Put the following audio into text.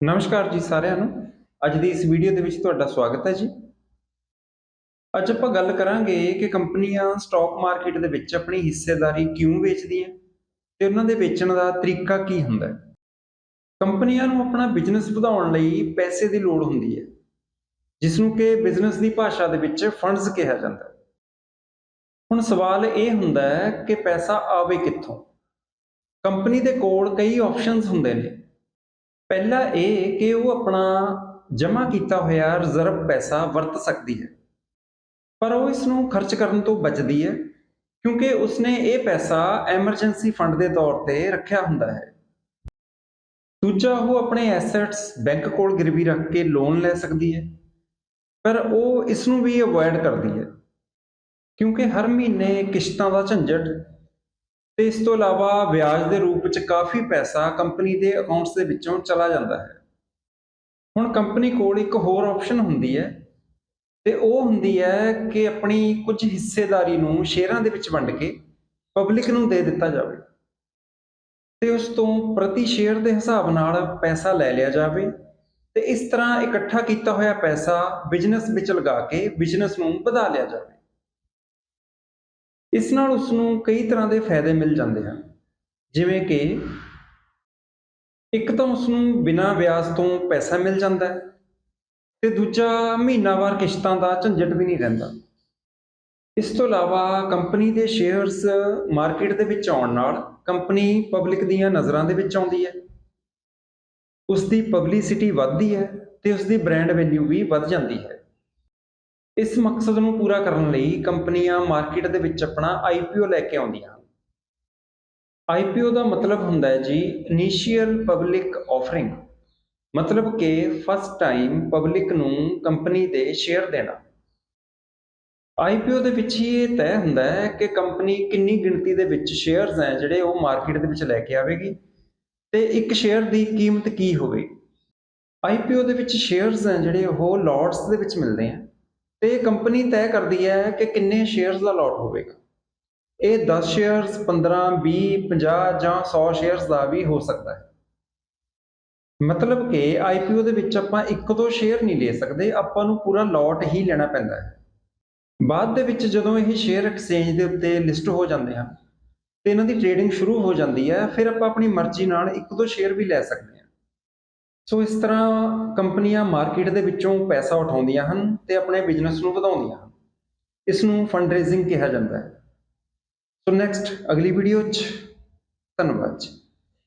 ਨਮਸਕਾਰ ਜੀ ਸਾਰਿਆਂ ਨੂੰ। ਅੱਜ ਦੀ ਇਸ ਵੀਡੀਓ ਦੇ ਵਿੱਚ ਤੁਹਾਡਾ ਸਵਾਗਤ ਹੈ ਜੀ। ਅੱਜ ਆਪਾਂ ਗੱਲ ਕਰਾਂਗੇ ਕਿ ਕੰਪਨੀਆਂ ਸਟਾਕ ਮਾਰਕੀਟ ਦੇ ਵਿੱਚ ਆਪਣੀ ਹਿੱਸੇਦਾਰੀ ਕਿਉਂ ਵੇਚਦੀਆਂ ਤੇ ਉਹਨਾਂ ਦੇ ਵੇਚਣ ਦਾ ਤਰੀਕਾ ਕੀ ਹੁੰਦਾ ਹੈ। ਕੰਪਨੀਆਂ ਨੂੰ ਆਪਣਾ ਬਿਜ਼ਨਸ ਵਧਾਉਣ ਲਈ ਪੈਸੇ ਦੀ ਲੋੜ ਹੁੰਦੀ ਹੈ ਜਿਸ ਨੂੰ ਕਿ ਬਿਜ਼ਨਸ ਦੀ ਭਾਸ਼ਾ ਦੇ ਵਿੱਚ ਫੰਡਸ ਕਿਹਾ ਜਾਂਦਾ ਹੈ। ਹੁਣ ਸਵਾਲ ਇਹ ਹੁੰਦਾ ਹੈ ਕਿ ਪੈਸਾ ਆਵੇ ਕਿੱਥੋਂ? ਕੰਪਨੀ ਦੇ ਕੋਲ ਕਈ ਆਪਸ਼ਨਸ ਹੁੰਦੇ ਨੇ। ਪਹਿਲਾ ਇਹ ਕਿ ਉਹ ਆਪਣਾ ਜਮ੍ਹਾਂ ਕੀਤਾ ਹੋਇਆ ਰਿਜ਼ਰਵ ਪੈਸਾ ਵਰਤ ਸਕਦੀ ਹੈ। ਪਰ ਉਹ ਇਸ ਨੂੰ ਖਰਚ ਕਰਨ ਤੋਂ ਬਚਦੀ ਹੈ, ਕਿਉਂਕਿ ਉਸਨੇ ਇਹ ਪੈਸਾ ਐਮਰਜੈਂਸੀ ਫੰਡ ਦੇ ਤੌਰ ਤੇ ਰੱਖਿਆ ਹੁੰਦਾ ਹੈ। ਦੂਜਾ, ਉਹ ਆਪਣੇ ਐਸੈਟਸ ਬੈਂਕ ਕੋਲ ਗਿਰਵੀ ਰੱਖ ਕੇ ਲੋਨ ਲੈ ਸਕਦੀ ਹੈ, ਪਰ ਉਹ ਇਸ ਨੂੰ ਵੀ ਅਵੋਇਡ ਕਰਦੀ ਹੈ, ਕਿਉਂਕਿ ਹਰ ਮਹੀਨੇ ਕਿਸ਼ਤਾਂ ਦਾ ਝੰਜਟ ਤੇ ਇਸ ਤੋਂ ਇਲਾਵਾ ਵਿਆਜ ਦੇ ਰੂਪ ਵਿੱਚ ਕਾਫੀ ਪੈਸਾ ਕੰਪਨੀ ਦੇ ਅਕਾਊਂਟਸ ਦੇ ਵਿੱਚੋਂ ਚਲਾ ਜਾਂਦਾ ਹੈ। ਹੁਣ ਕੰਪਨੀ ਕੋਲ ਇੱਕ ਹੋਰ ਆਪਸ਼ਨ ਹੁੰਦੀ ਹੈ ਤੇ ਉਹ ਹੁੰਦੀ ਹੈ ਕਿ ਆਪਣੀ ਕੁਝ ਹਿੱਸੇਦਾਰੀ ਨੂੰ ਸ਼ੇਅਰਾਂ ਦੇ ਵਿੱਚ ਵੰਡ ਕੇ ਪਬਲਿਕ ਨੂੰ ਦੇ ਦਿੱਤਾ ਜਾਵੇ ਤੇ ਉਸ ਤੋਂ ਪ੍ਰਤੀ ਸ਼ੇਅਰ ਦੇ ਹਿਸਾਬ ਨਾਲ ਪੈਸਾ ਲੈ ਲਿਆ ਜਾਵੇ ਤੇ ਇਸ ਤਰ੍ਹਾਂ ਇਕੱਠਾ ਕੀਤਾ ਹੋਇਆ ਪੈਸਾ ਬਿਜ਼ਨਸ ਵਿੱਚ ਲਗਾ ਕੇ ਬਿਜ਼ਨਸ ਨੂੰ ਵਧਾ ਲਿਆ ਜਾਵੇ। ਇਸ ਨਾਲ ਉਸ ਨੂੰ ਕਈ ਤਰ੍ਹਾਂ ਦੇ ਫਾਇਦੇ ਮਿਲ ਜਾਂਦੇ ਹਨ। ਜਿਵੇਂ ਕਿ ਇੱਕ ਤਾਂ ਉਸ ਨੂੰ ਬਿਨਾਂ ਵਿਆਜ ਤੋਂ ਪੈਸਾ ਮਿਲ ਜਾਂਦਾ ਹੈ ਤੇ ਦੂਜਾ ਮਹੀਨਾਵਾਰ ਕਿਸ਼ਤਾਂ ਦਾ ਝੰਜਟ ਵੀ ਨਹੀਂ ਰਹਿੰਦਾ। ਇਸ ਤੋਂ ਇਲਾਵਾ ਕੰਪਨੀ ਦੇ ਸ਼ੇਅਰਸ ਮਾਰਕੀਟ ਦੇ ਵਿੱਚ ਆਉਣ ਨਾਲ ਕੰਪਨੀ ਪਬਲਿਕ ਦੀਆਂ ਨਜ਼ਰਾਂ ਦੇ ਵਿੱਚ ਆਉਂਦੀ ਹੈ। ਉਸ ਦੀ ਪਬਲਿਸਿਟੀ ਵੱਧਦੀ ਹੈ ਤੇ ਉਸ ਦੀ ਬ੍ਰਾਂਡ ਵੈਲਿਊ ਵੀ ਵੱਧ ਜਾਂਦੀ ਹੈ। ਇਸ ਮਕਸਦ ਨੂੰ ਪੂਰਾ ਕਰਨ ਲਈ ਕੰਪਨੀਆਂ ਮਾਰਕੀਟ ਦੇ ਵਿੱਚ ਆਪਣਾ ਆਈਪੀਓ ਲੈ ਕੇ ਆਉਂਦੀਆਂ ਹਨ। ਆਈਪੀਓ ਦਾ ਮਤਲਬ ਹੁੰਦਾ ਹੈ ਜੀ ਇਨੀਸ਼ੀਅਲ ਪਬਲਿਕ ਆਫਰਿੰਗ ਮਤਲਬ ਕਿ ਫਸਟ ਟਾਈਮ ਪਬਲਿਕ ਨੂੰ ਕੰਪਨੀ ਦੇ ਸ਼ੇਅਰ ਦੇਣਾ। ਆਈਪੀਓ ਦੇ ਵਿੱਚ ਹੀ ਇਹ ਤੈਅ ਹੁੰਦਾ ਹੈ ਕਿ ਕੰਪਨੀ ਕਿੰਨੀ ਗਿਣਤੀ ਦੇ ਵਿੱਚ ਸ਼ੇਅਰਸ ਹੈ ਜਿਹੜੇ ਉਹ ਮਾਰਕੀਟ ਦੇ ਵਿੱਚ ਲੈ ਕੇ ਆਵੇਗੀ ਤੇ ਇੱਕ ਸ਼ੇਅਰ ਦੀ ਕੀਮਤ ਕੀ ਹੋਵੇਗੀ ਆਈਪੀਓ ਦੇ ਵਿੱਚ ਸ਼ੇਅਰਸ ਹੈ ਜਿਹੜੇ ਉਹ ਲੋਟਸ ਦੇ ਵਿੱਚ ਮਿਲਦੇ ਆ ਤੇ ਕੰਪਨੀ ਤੈਅ ਕਰਦੀ ਹੈ ਕਿ ਕਿੰਨੇ ਸ਼ੇਅਰਸ ਦਾ ਲੋਟ ਹੋਵੇਗਾ। ਇਹ 10 ਸ਼ੇਅਰਸ 15 20 50 ਜਾਂ 100 ਸ਼ੇਅਰਸ ਦਾ ਵੀ ਹੋ ਸਕਦਾ ਹੈ। ਮਤਲਬ ਕਿ ਆਈਪੀਓ ਦੇ ਵਿੱਚ ਆਪਾਂ ਇੱਕ ਦੋ ਸ਼ੇਅਰ ਨਹੀਂ ਲੈ ਸਕਦੇ, ਆਪਾਂ ਨੂੰ ਪੂਰਾ ਲੋਟ ਹੀ ਲੈਣਾ ਪੈਂਦਾ ਹੈ। ਬਾਅਦ ਦੇ ਵਿੱਚ ਜਦੋਂ ਇਹ ਸ਼ੇਅਰ ਐਕਸਚੇਂਜ ਦੇ ਉੱਤੇ ਲਿਸਟ ਹੋ ਜਾਂਦੇ ਹਨ, ਤੇ ਇਹਨਾਂ ਦੀ ਟ੍ਰੇਡਿੰਗ ਸ਼ੁਰੂ ਹੋ ਜਾਂਦੀ ਹੈ, ਫਿਰ ਆਪਾਂ ਆਪਣੀ ਮਰਜ਼ੀ ਨਾਲ ਇੱਕ ਦੋ ਸ਼ੇਅਰ ਵੀ ਲੈ ਸਕਦੇ ਸੋ ਇਸ ਤਰ੍ਹਾਂ ਕੰਪਨੀਆਂ ਮਾਰਕੀਟ ਦੇ ਵਿੱਚੋਂ ਪੈਸਾ ਉਠਾਉਂਦੀਆਂ ਹਨ ਤੇ ਆਪਣੇ ਬਿਜ਼ਨਸ ਨੂੰ ਵਧਾਉਂਦੀਆਂ ਹਨ। ਇਸ ਨੂੰ ਫੰਡ ਰੇਜ਼ਿੰਗ ਕਿਹਾ ਜਾਂਦਾ ਹੈ। ਸੋ ਨੈਕਸਟ ਅਗਲੀ ਵੀਡੀਓ 'ਚ ਧੰਨਵਾਦ ਜੀ।